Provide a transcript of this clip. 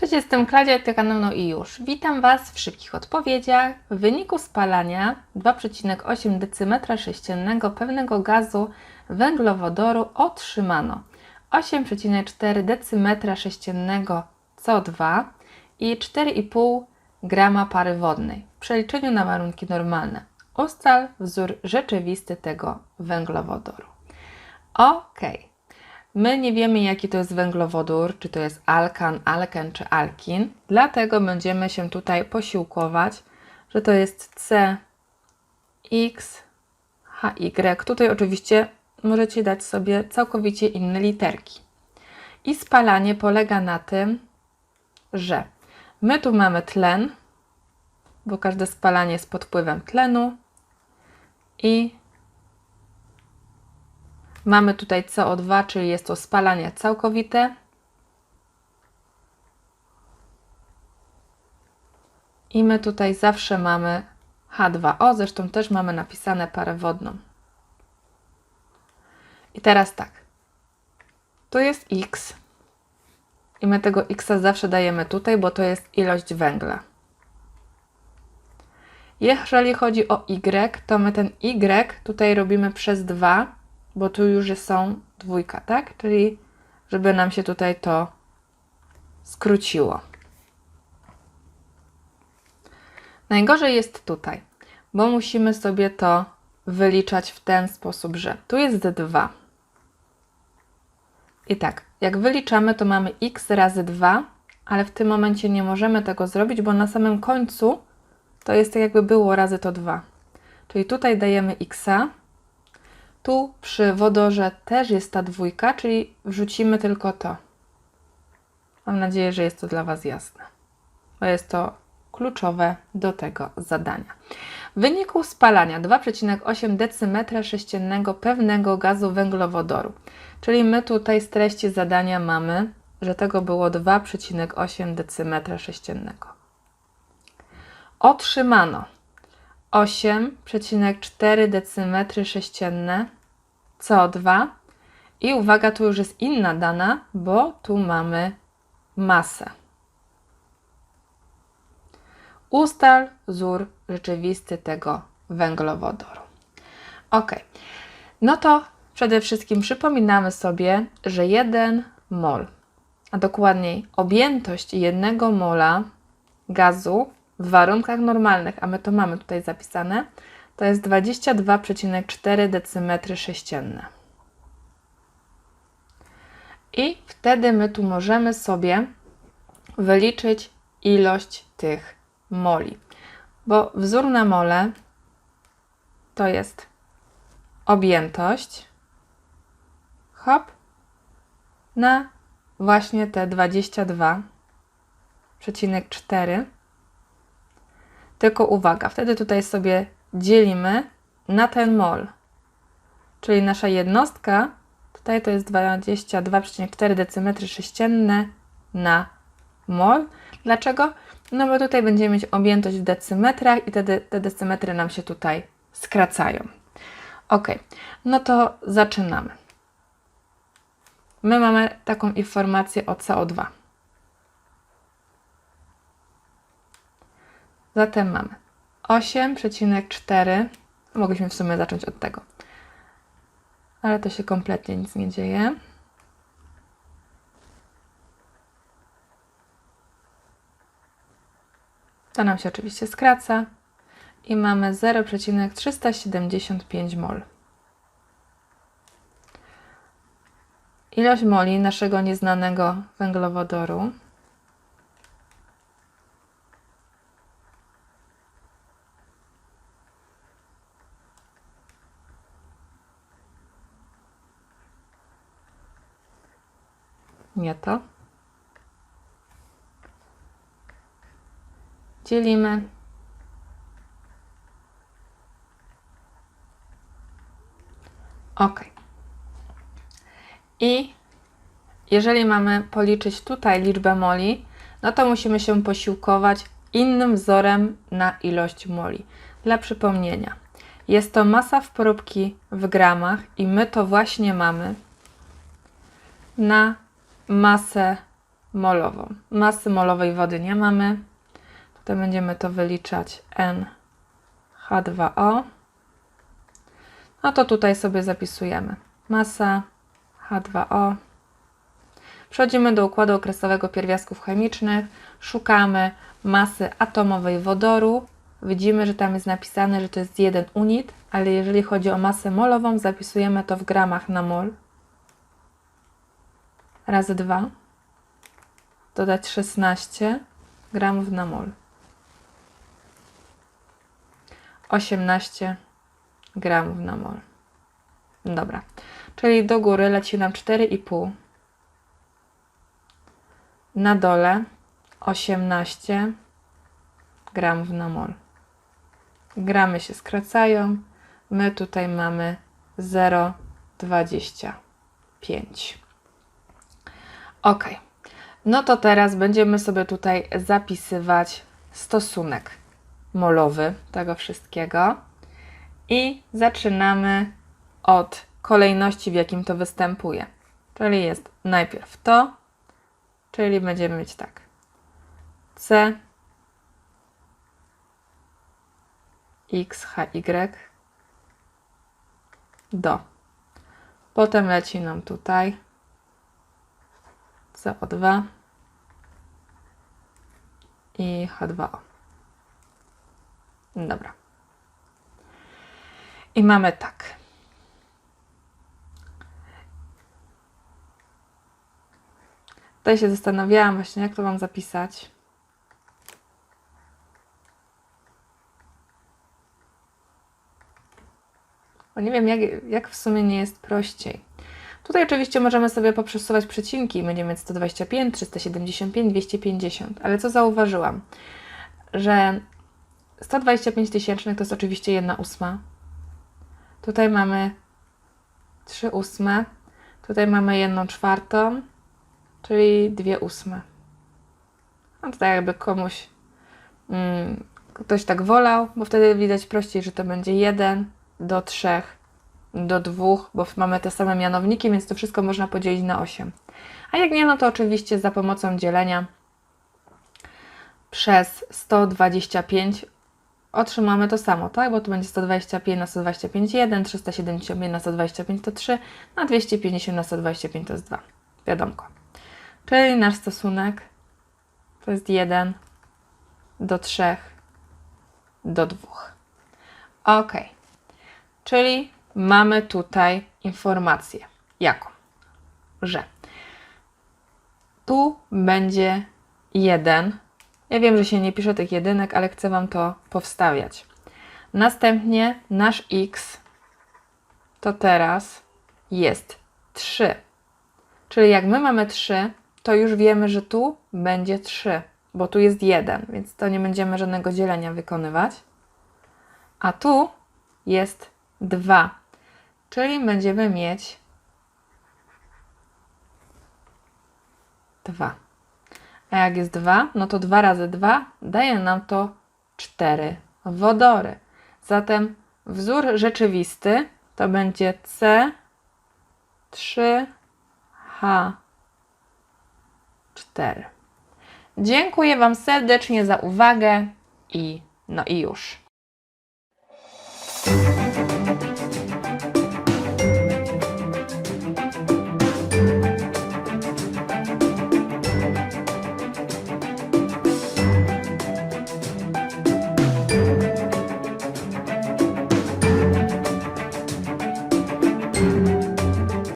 Cześć, jestem Klaudia No i już. Witam Was w szybkich odpowiedziach. W wyniku spalania 2,8 decymetra sześciennego pewnego gazu węglowodoru otrzymano 8,4 decymetra sześciennego CO2 i 4,5 grama pary wodnej w przeliczeniu na warunki normalne. Ustal wzór rzeczywisty tego węglowodoru. Ok. My nie wiemy, jaki to jest węglowodór, czy to jest alkan, alken czy alkin, dlatego będziemy się tutaj posiłkować, że to jest C, X, Y. Tutaj oczywiście możecie dać sobie całkowicie inne literki. I spalanie polega na tym, że my tu mamy tlen, bo każde spalanie jest pod wpływem tlenu i Mamy tutaj CO2, czyli jest to spalanie całkowite. I my tutaj zawsze mamy H2O, zresztą też mamy napisane parę wodną. I teraz tak. Tu jest X. I my tego X zawsze dajemy tutaj, bo to jest ilość węgla. Jeżeli chodzi o Y, to my ten Y tutaj robimy przez 2, bo tu już są dwójka, tak? Czyli żeby nam się tutaj to skróciło. Najgorzej jest tutaj, bo musimy sobie to wyliczać w ten sposób, że tu jest 2. I tak, jak wyliczamy, to mamy x razy 2, ale w tym momencie nie możemy tego zrobić, bo na samym końcu to jest tak jakby było razy to 2. Czyli tutaj dajemy x, tu przy wodorze też jest ta dwójka, czyli wrzucimy tylko to. Mam nadzieję, że jest to dla Was jasne, bo jest to kluczowe do tego zadania. Wyniku spalania 2,8 decymetra sześciennego pewnego gazu węglowodoru, czyli my tutaj z treści zadania mamy, że tego było 2,8 decymetra sześciennego. Otrzymano 8,4 decymetry sześcienne CO2 i uwaga, tu już jest inna dana, bo tu mamy masę. Ustal wzór rzeczywisty tego węglowodoru. Ok, no to przede wszystkim przypominamy sobie, że 1 mol, a dokładniej objętość jednego mola gazu w warunkach normalnych, a my to mamy tutaj zapisane, to jest 22,4 decymetry sześcienne. I wtedy my tu możemy sobie wyliczyć ilość tych moli. Bo wzór na mole to jest objętość hop na właśnie te 22,4 tylko uwaga, wtedy tutaj sobie dzielimy na ten mol. Czyli nasza jednostka, tutaj to jest 22,4 decymetry sześcienne na mol. Dlaczego? No bo tutaj będziemy mieć objętość w decymetrach i te, te decymetry nam się tutaj skracają. Ok, no to zaczynamy. My mamy taką informację o CO2. Zatem mamy 8,4. Mogliśmy w sumie zacząć od tego. Ale to się kompletnie nic nie dzieje. To nam się oczywiście skraca i mamy 0,375 mol. Ilość moli naszego nieznanego węglowodoru nie to. Dzielimy. OK. I jeżeli mamy policzyć tutaj liczbę moli, no to musimy się posiłkować innym wzorem na ilość moli. Dla przypomnienia, jest to masa w próbki w gramach i my to właśnie mamy na masę molową. Masy molowej wody nie mamy. Tutaj będziemy to wyliczać NH2O. No to tutaj sobie zapisujemy. Masa H2O. Przechodzimy do układu okresowego pierwiastków chemicznych. Szukamy masy atomowej wodoru. Widzimy, że tam jest napisane, że to jest 1 unit, ale jeżeli chodzi o masę molową, zapisujemy to w gramach na mol. Razy 2. Dodać 16 gramów na mol. 18 gramów na mol. Dobra. Czyli do góry leci nam 4,5. Na dole 18 gramów na mol. Gramy się skracają. My tutaj mamy 0,25. Ok. No to teraz będziemy sobie tutaj zapisywać stosunek molowy tego wszystkiego. I zaczynamy od kolejności, w jakim to występuje. Czyli jest najpierw to, czyli będziemy mieć tak. C X, H, Y do. Potem leci nam tutaj CO2 i H2O. Dobra. I mamy tak. Tutaj się zastanawiałam właśnie, jak to mam zapisać. Bo nie wiem, jak, jak w sumie nie jest prościej. Tutaj oczywiście możemy sobie poprzesuwać przecinki będziemy mieć 125, 375, 250. Ale co zauważyłam? Że 125 tysięcznych to jest oczywiście 1 ósma. Tutaj mamy 3 ósme. Tutaj mamy 1 czwartą, czyli 2 ósme. No tutaj jakby komuś mm, ktoś tak wolał, bo wtedy widać prościej, że to będzie 1 do 3 do 2, bo mamy te same mianowniki, więc to wszystko można podzielić na 8. A jak nie, no to oczywiście za pomocą dzielenia przez 125 otrzymamy to samo, tak? Bo tu będzie 125 na 125 1, 375 na 125 to 3, a 250 na 125 to jest 2. Wiadomko. Czyli nasz stosunek to jest 1 do 3 do 2. Ok. Czyli mamy tutaj informację. Jaką? Że tu będzie 1. Ja wiem, że się nie pisze tych jedynek, ale chcę Wam to powstawiać. Następnie nasz x to teraz jest 3. Czyli jak my mamy 3, to już wiemy, że tu będzie 3, bo tu jest 1, więc to nie będziemy żadnego dzielenia wykonywać. A tu jest 2, czyli będziemy mieć 2. A jak jest 2, no to 2 razy 2 daje nam to 4 wodory. Zatem wzór rzeczywisty to będzie C 3H 4. Dziękuję Wam serdecznie za uwagę i no i już.